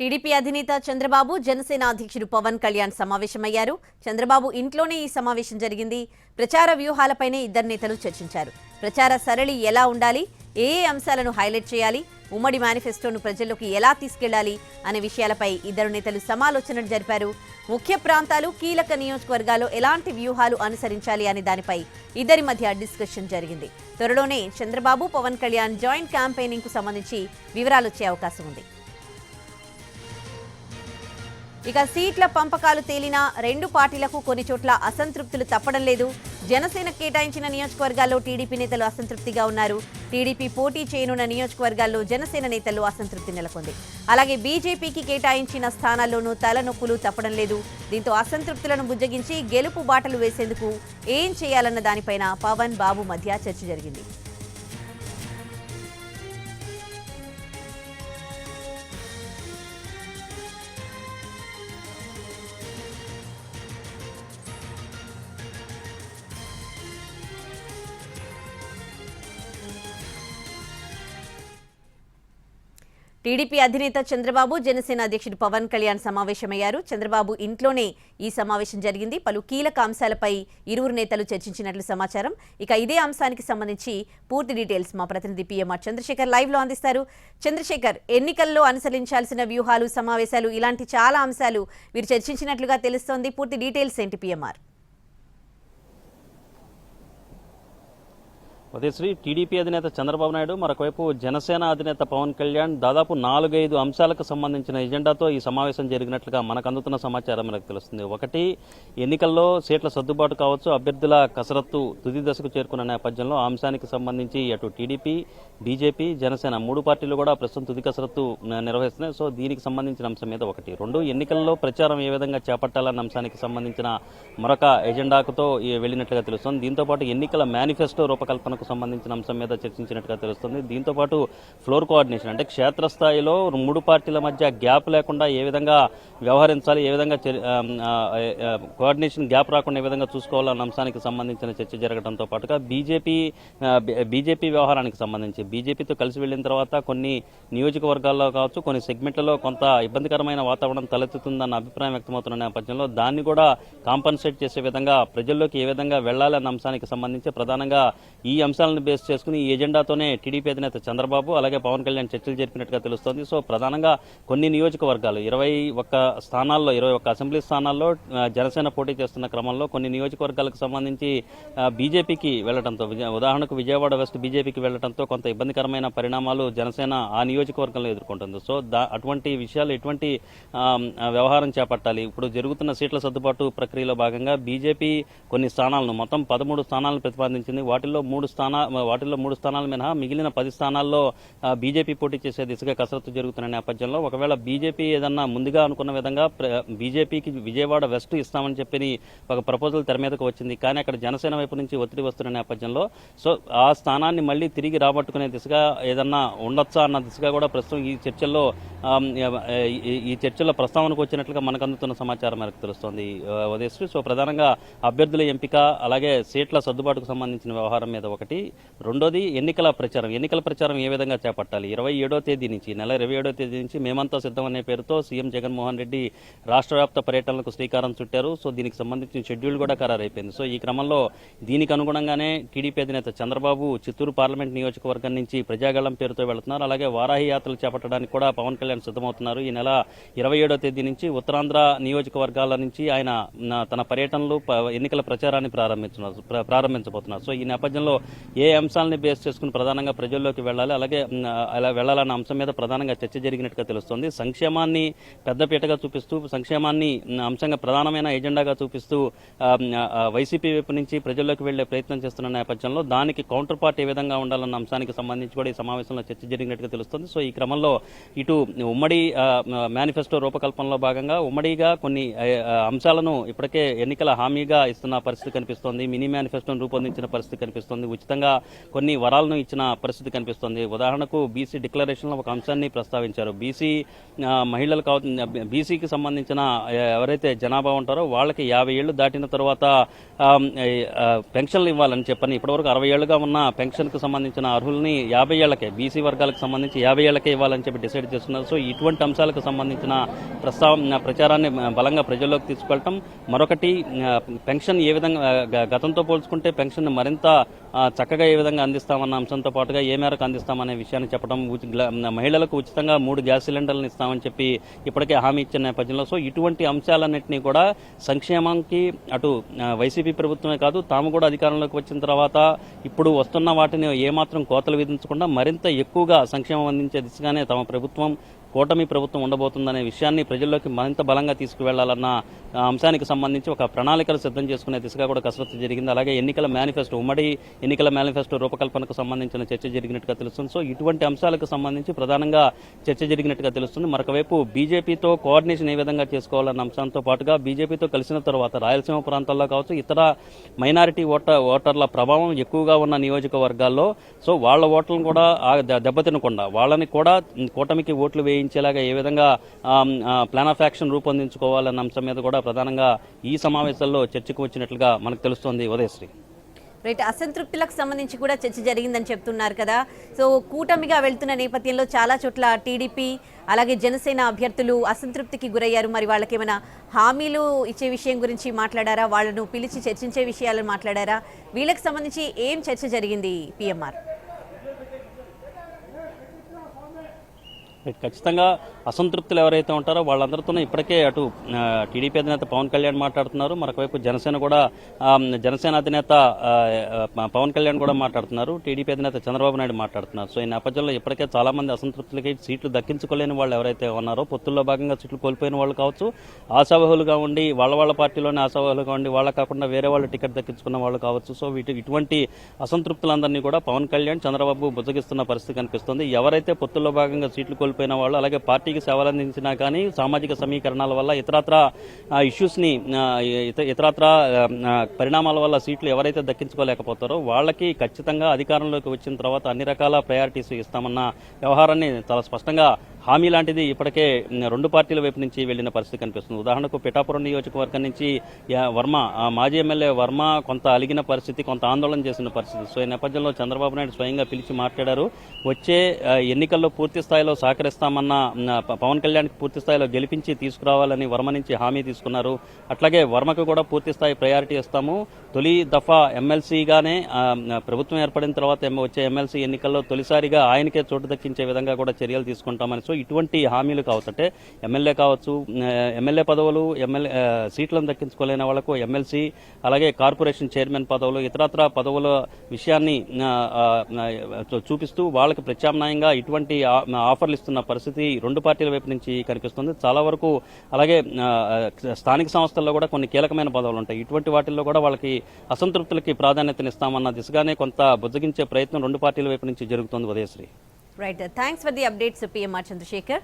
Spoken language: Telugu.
టీడీపీ అధినేత చంద్రబాబు జనసేన అధ్యక్షుడు పవన్ కళ్యాణ్ సమావేశమయ్యారు. చంద్రబాబు ఇంట్లోనే ఈ సమావేశం జరిగింది. ప్రచార వ్యూహాలపైనే ఇద్దరు నేతలు చర్చించారు. ప్రచార సరళి ఎలా ఉండాలి? ఏ ఏ అంశాలను హైలైట్ చేయాలి? ఉమ్మడి మేనిఫెస్టోను ప్రజల్లోకి ఎలా తీసుకెళ్ళాలి అనే విషయాలపై ఇద్దరు నేతలు సమాలోచనలు జరిపారు. ముఖ్య ప్రాంతాలు కీలక నియోజకవర్గాల్లో ఎలాంటి వ్యూహాలు అనుసరించాలి అనే దానిపై ఇద్దరి మధ్య డిస్కషన్ జరిగింది. త్వరలోనే చంద్రబాబు పవన్ కళ్యాణ్ జాయింట్ క్యాంపెయినింగ్కు సంబంధించి వివరాలు వచ్చే అవకాశం ఉంది. ఇక సీట్ల పంపకాలు తేలినా రెండు పార్టీలకు కొన్ని చోట్ల అసంతృప్తులు తప్పడం లేదు. జనసేన కేటాయించిన నియోజకవర్గాల్లో టీడీపీ నేతలు అసంతృప్తిగా ఉన్నారు. టీడీపీ పోటీ చేయనున్న నియోజకవర్గాల్లో జనసేన నేతలు అసంతృప్తి నెలకొంది. అలాగే బీజేపీకి కేటాయించిన స్థానాల్లోనూ తలనొప్పులు తప్పడం లేదు. దీంతో అసంతృప్తులను బుజ్జగించి గెలుపు బాటలు వేసేందుకు ఏం చేయాలన్న దానిపైన పవన్ బాబు మధ్య చర్చ జరిగింది. టీడీపీ అధినేత చంద్రబాబు జనసేన అధ్యక్షుడు పవన్ కళ్యాణ్ సమావేశమయ్యారు. చంద్రబాబు ఇంట్లోనే ఈ సమావేశం జరిగింది. పలు కీలక అంశాలపై ఇరువురు నేతలు చర్చించినట్లు సమాచారం. ఇక ఇదే అంశానికి సంబంధించి పూర్తి డీటెయిల్స్ మా ప్రతినిధి పిఎంఆర్ చంద్రశేఖర్ లైవ్లో అందిస్తారు. చంద్రశేఖర్ ఎన్నికల్లో అనుసరించాల్సిన వ్యూహాలు సమావేశాలు ఇలాంటి చాలా అంశాలు వీరు చర్చించినట్లుగా తెలుస్తోంది. పూర్తి డీటెయిల్స్ ఏంటి పిఎంఆర్ ఉదయశ్రీ టీడీపీ అధినేత చంద్రబాబు నాయుడు మరొకవైపు జనసేన అధినేత పవన్ కళ్యాణ్ దాదాపు నాలుగైదు అంశాలకు సంబంధించిన ఎజెండాతో ఈ సమావేశం జరిగినట్లుగా మనకు అందుతున్న సమాచారం మనకు తెలుస్తుంది. ఒకటి ఎన్నికల్లో సీట్ల సర్దుబాటు కావచ్చు అభ్యర్థుల కసరత్తు తుది దశకు చేరుకున్న నేపథ్యంలో అంశానికి సంబంధించి అటు టీడీపీ బీజేపీ జనసేన మూడు పార్టీలు కూడా ప్రస్తుతం తుది కసరత్తు నిర్వహిస్తున్నాయి. సో దీనికి సంబంధించిన అంశం మీద ఒకటి. రెండు ఎన్నికల్లో ప్రచారం ఏ విధంగా చేపట్టాలన్న అంశానికి సంబంధించిన మరొక ఎజెండాకుతో వెళ్ళినట్లుగా తెలుస్తుంది. దీంతో పాటు ఎన్నికల మేనిఫెస్టో రూపకల్పనకు సంబంధించిన అంశం మీద చర్చించినట్టుగా తెలుస్తుంది. దీంతో పాటు ఫ్లోర్ కోఆర్డినేషన్ అంటే క్షేత్రస్థాయిలో మూడు పార్టీల మధ్య గ్యాప్ లేకుండా ఏ విధంగా వ్యవహరించాలి ఏ విధంగా కోఆర్డినేషన్ గ్యాప్ రాకుండా ఏ విధంగా చూసుకోవాలన్న అంశానికి సంబంధించిన చర్చ జరగడంతో పాటుగా బీజేపీ బీజేపీ వ్యవహారానికి సంబంధించి బీజేపీతో కలిసి వెళ్ళిన తర్వాత కొన్ని నియోజకవర్గాల్లో కావచ్చు కొన్ని సెగ్మెంట్లలో కొంత ఇబ్బందికరమైన వాతావరణం తలెత్తుతుందన్న అభిప్రాయం వ్యక్తమవుతున్న నేపథ్యంలో దాన్ని కూడా కాంపన్సేట్ చేసే విధంగా ప్రజల్లోకి ఏ విధంగా వెళ్ళాలన్న అంశానికి సంబంధించి ప్రధానంగా ఈ అంశాలను బేస్ చేసుకుని ఈ ఎజెండాతోనే టీడీపీ అధినేత చంద్రబాబు అలాగే పవన్ కళ్యాణ్ చర్చలు జరిపినట్టుగా తెలుస్తోంది. సో ప్రధానంగా కొన్ని నియోజకవర్గాలు ఇరవై ఒక్క స్థానాల్లో ఇరవై ఒక్క అసెంబ్లీ స్థానాల్లో జనసేన పోటీ చేస్తున్న క్రమంలో కొన్ని నియోజకవర్గాలకు సంబంధించి బీజేపీకి వెళ్ళడంతో ఉదాహరణకు విజయవాడ వెస్ట్ బీజేపీకి వెళ్ళడంతో కొంత ఇబ్బందికరమైన పరిణామాలు జనసేన ఆ నియోజకవర్గంలో ఎదుర్కొంటుంది. సో దా అటువంటి విషయాలు ఎటువంటి వ్యవహారం చేపట్టాలి? ఇప్పుడు జరుగుతున్న సీట్ల సర్దుబాటు ప్రక్రియలో భాగంగా బీజేపీ కొన్ని స్థానాలను మొత్తం పదమూడు స్థానాలను ప్రతిపాదించింది. వాటిల్లో మూడు స్థానా వాటిల్లో మూడు స్థానాలు మినహా మిగిలిన పది స్థానాల్లో బీజేపీ పోటీ చేసే దిశగా కసరత్తు జరుగుతున్న నేపథ్యంలో ఒకవేళ బీజేపీ ఏదన్నా ముందుగా అనుకున్న విధంగా ప్ర- బీజేపీకి విజయవాడ వెస్ట్ ఇస్తామని చెప్పి ఒక ప్రపోజల్ తెర మీదకు వచ్చింది. కానీ అక్కడ జనసేన వైపు నుంచి ఒత్తిడి వస్తున్న నేపథ్యంలో సో ఆ స్థానాన్ని మళ్ళీ తిరిగి రాబట్టుకునే దిశగా ఏదన్నా ఉండొచ్చా అన్న దిశగా కూడా ప్రస్తుతం ఈ చర్చల్లో ఈ- ఈ చర్చల్లో ప్రస్తావనకు వచ్చినట్లుగా మనకు అందుతున్న సమాచారం మనకు తెలుస్తోంది. ఉదయశ్రీ సో ప్రధానంగా అభ్యర్థుల ఎంపిక అలాగే సీట్ల సర్దుబాటుకు సంబంధించిన వ్యవహారం మీద ఒకటి. రెండోది ఎన్నికల ప్రచారం. ఎన్నికల ప్రచారం ఏ విధంగా చేపట్టాలి? ఇరవై ఏడో తేదీ నుంచి నెల ఇరవై ఏడో తేదీ నుంచి మేమంతా సిద్ధం అనే పేరుతో సీఎం జగన్మోహన్ రెడ్డి రాష్ట్ర వ్యాప్త పర్యటనలకు శ్రీకారం చుట్టారు. సో దీనికి సంబంధించిన షెడ్యూల్ కూడా ఖరారైపోయింది. సో ఈ క్రమంలో దీనికి అనుగుణంగానే టీడీపీ అధినేత చంద్రబాబు చిత్తూరు పార్లమెంట్ నియోజకవర్గం నుంచి ప్రజాగళం పేరుతో వెళుతున్నారు. అలాగే వారాహి యాత్రలు చేపట్టడానికి కూడా పవన్ కళ్యాణ్ సిద్ధమవుతున్నారు. ఈ నెల ఇరవై ఏడో తేదీ నుంచి ఉత్తరాంధ్ర నియోజకవర్గాల నుంచి ఆయన తన పర్యటనలు ఎన్నికల ప్రచారాన్ని ప్రారంభించున్నారు ప్రారంభించబోతున్నారు. సో ఈ నేపథ్యంలో ఏ అంశాలని బేస్ చేసుకుని ప్రధానంగా ప్రజల్లోకి వెళ్ళాలి అలాగే అలా వెళ్ళాలన్న అంశం మీద ప్రధానంగా చర్చ జరిగినట్టుగా తెలుస్తోంది. సంక్షేమాన్ని పెద్దపీటగా చూపిస్తూ సంక్షేమాన్ని అంశంగా ప్రధానమైన ఎజెండాగా చూపిస్తూ వైసీపీ వైపు నుంచి ప్రజల్లోకి వెళ్ళే ప్రయత్నం చేస్తున్న నేపథ్యంలో దానికి కౌంటర్ పార్ట్ ఏ విధంగా ఉండాలన్న అంశానికి సంబంధించి కూడా ఈ సమావేశంలో చర్చ జరిగినట్టుగా తెలుస్తుంది. సో ఈ క్రమంలో ఇటు ఉమ్మడి మేనిఫెస్టో రూపకల్పనలో భాగంగా ఉమ్మడిగా కొన్ని అంశాలను ఇప్పటికే ఎన్నికల హామీగా ఇస్తున్న పరిస్థితి కనిపిస్తోంది. మినీ మేనిఫెస్టోను రూపొందించిన పరిస్థితి కనిపిస్తోంది. ఉచితంగా కొన్ని వరాలను ఇచ్చిన పరిస్థితి కనిపిస్తుంది. ఉదాహరణకు బీసీ డిక్లరేషన్లో ఒక అంశాన్ని ప్రస్తావించారు. బీసీ మహిళలు కావ బీసీకి సంబంధించిన ఎవరైతే జనాభా ఉంటారో వాళ్ళకి యాభై ఏళ్ళు దాటిన తర్వాత పెన్షన్లు ఇవ్వాలని చెప్పని ఇప్పటివరకు అరవై ఏళ్ళుగా ఉన్న పెన్షన్కు సంబంధించిన అర్హుల్ని యాభై ఏళ్ళకే బీసీ వర్గాలకు సంబంధించి యాభై ఏళ్ళకే ఇవ్వాలని చెప్పి డిసైడ్ చేస్తున్నారు. సో ఇటువంటి అంశాలకు సంబంధించిన ప్రస్తావ ప్రచారాన్ని బలంగా ప్రజల్లోకి తీసుకెళ్ళటం మరొకటి పెన్షన్ ఏ విధంగా గతంతో పోల్చుకుంటే పెన్షన్ మరింత చక్కగా ఏ విధంగా అందిస్తామన్న అంశంతో పాటుగా ఏ మేరకు అందిస్తామనే విషయాన్ని చెప్పడం మహిళలకు ఉచితంగా మూడు గ్యాస్ సిలిండర్లను ఇస్తామని చెప్పి ఇప్పటికే హామీ ఇచ్చిన నేపథ్యంలో. సో ఇటువంటి అంశాలన్నింటినీ కూడా సంక్షేమానికి అటు వైసీపీ ప్రభుత్వమే కాదు తాము కూడా అధికారంలోకి వచ్చిన తర్వాత ఇప్పుడు వస్తున్న వాటిని ఏమాత్రం కోతలు విధించకుండా మరింత ఎక్కువగా సంక్షేమం అందించే దిశగానే తమ ప్రభుత్వం కూటమి ప్రభుత్వం ఉండబోతుందనే విషయాన్ని ప్రజల్లోకి మరింత బలంగా తీసుకువెళ్ళాలన్న అంశానికి సంబంధించి ఒక ప్రణాళికలు సిద్ధం చేసుకునే దిశగా కూడా కసరత్తు జరిగింది. అలాగే ఎన్నికల మేనిఫెస్టో ఉమ్మడి ఎన్నికల మేనిఫెస్టో రూపకల్పనకు సంబంధించిన చర్చ జరిగినట్టుగా తెలుస్తుంది. సో ఇటువంటి అంశాలకు సంబంధించి ప్రధానంగా చర్చ జరిగినట్టుగా తెలుస్తుంది. మరొకవైపు బీజేపీతో కోఆర్డినేషన్ ఏ విధంగా చేసుకోవాలన్న అంశంతో పాటుగా బీజేపీతో కలిసిన తర్వాత రాయలసీమ ప్రాంతాల్లో కావచ్చు ఇతర మైనారిటీ ఓటర్ ఓటర్ల ప్రభావం ఎక్కువగా ఉన్న నియోజకవర్గాల్లో సో వాళ్ళ ఓట్లను కూడా దెబ్బతినకుండా వాళ్ళని కూడా కూటమికి ఓట్లు వేయి చేయించేలాగా ఏ విధంగా ప్లాన్ ఆఫ్ యాక్షన్ రూపొందించుకోవాలన్న అంశం మీద కూడా ప్రధానంగా ఈ సమావేశాల్లో చర్చకు వచ్చినట్లుగా మనకు తెలుస్తోంది ఉదయశ్రీ. రైట్ అసంతృప్తులకు సంబంధించి కూడా చర్చ జరిగిందని చెప్తున్నారు కదా. సో కూటమిగా వెళ్తున్న నేపథ్యంలో చాలా చోట్ల టీడీపీ అలాగే జనసేన అభ్యర్థులు అసంతృప్తికి గురయ్యారు. మరి వాళ్ళకి ఏమైనా హామీలు ఇచ్చే విషయం గురించి మాట్లాడారా? వాళ్ళను పిలిచి చర్చించే విషయాలను మాట్లాడారా? వీళ్ళకి సంబంధించి ఏం చర్చ జరిగింది పిఎంఆర్ ఖచ్చితంగా అసంతృప్తులు ఎవరైతే ఉంటారో వాళ్ళందరితోనే ఇప్పటికే అటు టీడీపీ అధినేత పవన్ కళ్యాణ్ మాట్లాడుతున్నారు. మరొకవైపు జనసేన కూడా జనసేన అధినేత పవన్ కళ్యాణ్ కూడా మాట్లాడుతున్నారు. టీడీపీ అధినేత చంద్రబాబు నాయుడు మాట్లాడుతున్నారు. సో ఈ నేపథ్యంలో ఇప్పటికే చాలా మంది అసంతృప్తులకి సీట్లు దక్కించుకోలేని వాళ్ళు ఎవరైతే ఉన్నారో పొత్తుల్లో భాగంగా సీట్లు కోల్పోయిన వాళ్ళు కావచ్చు ఆశావహులుగా ఉండి వాళ్ళ వాళ్ళ పార్టీలోనే ఆశావహులుగా ఉండి వాళ్ళ కాకుండా వేరే వాళ్ళు టికెట్ దక్కించుకున్న వాళ్ళు కావచ్చు. సో వీటి ఇటువంటి అసంతృప్తులందరినీ కూడా పవన్ కళ్యాణ్ చంద్రబాబు బుజ్జగిస్తున్న పరిస్థితి కనిపిస్తుంది. ఎవరైతే పొత్తుల్లో భాగంగా సీట్లు కోల్పోయిన వాళ్ళు అలాగే పార్టీకి సేవలు అందించినా కానీ సామాజిక సమీకరణాల వల్ల ఇతరత్ర ఇష్యూస్ని ఇతరత్ర పరిణామాల వల్ల సీట్లు ఎవరైతే దక్కించుకోలేకపోతారో వాళ్ళకి ఖచ్చితంగా అధికారంలోకి వచ్చిన తర్వాత అన్ని రకాల ప్రయారిటీస్ ఇస్తామన్న వ్యవహారాన్ని చాలా స్పష్టంగా హామీ లాంటిది ఇప్పటికే రెండు పార్టీల వైపు నుంచి వెళ్ళిన పరిస్థితి కనిపిస్తుంది. ఉదాహరణకు పిఠాపురం నియోజకవర్గం నుంచి వర్మ మాజీ ఎమ్మెల్యే వర్మ కొంత అలిగిన పరిస్థితి కొంత ఆందోళన చేసిన పరిస్థితి. సో ఈ నేపథ్యంలో చంద్రబాబు నాయుడు స్వయంగా పిలిచి మాట్లాడారు. వచ్చే ఎన్నికల్లో పూర్తి స్థాయిలో సహకరిస్తామన్న పవన్ కళ్యాణ్కి పూర్తి స్థాయిలో గెలిపించి తీసుకురావాలని వర్మ నుంచి హామీ తీసుకున్నారు. అట్లాగే వర్మకు కూడా పూర్తి స్థాయి ప్రయారిటీ ఇస్తాము. తొలి దఫా ఎమ్మెల్సీగానే ప్రభుత్వం ఏర్పడిన తర్వాత వచ్చే ఎమ్మెల్సీ ఎన్నికల్లో తొలిసారిగా ఆయనకే చోటు దక్కించే విధంగా కూడా చర్యలు తీసుకుంటామని. సో ఇటువంటి హామీలు కావచ్చు అంటే ఎమ్మెల్యే కావచ్చు ఎమ్మెల్యే పదవులు ఎమ్మెల్యే సీట్లను దక్కించుకోలేని వాళ్ళకు ఎమ్మెల్సీ అలాగే కార్పొరేషన్ చైర్మన్ పదవులు ఇతరత్ర పదవుల విషయాన్ని చూపిస్తూ వాళ్ళకి ప్రత్యామ్నాయంగా ఇటువంటి ఆ- ఆఫర్లు ఇస్తున్న పరిస్థితి రెండు పార్టీల వైపు నుంచి కనిపిస్తుంది. చాలా వరకు అలాగే స్థానిక సంస్థల్లో కూడా కొన్ని కీలకమైన పదవులు ఉంటాయి. ఇటువంటి వాటిల్లో కూడా వాళ్ళకి అసంతృప్తులకి ప్రాధాన్యతనిస్తామన్న దిశగానే కొంత బుజ్జగించే ప్రయత్నం రెండు పార్టీల వైపు నుంచి జరుగుతుంది Udayasri. Right thanks for the updates PMR Chandrasekhar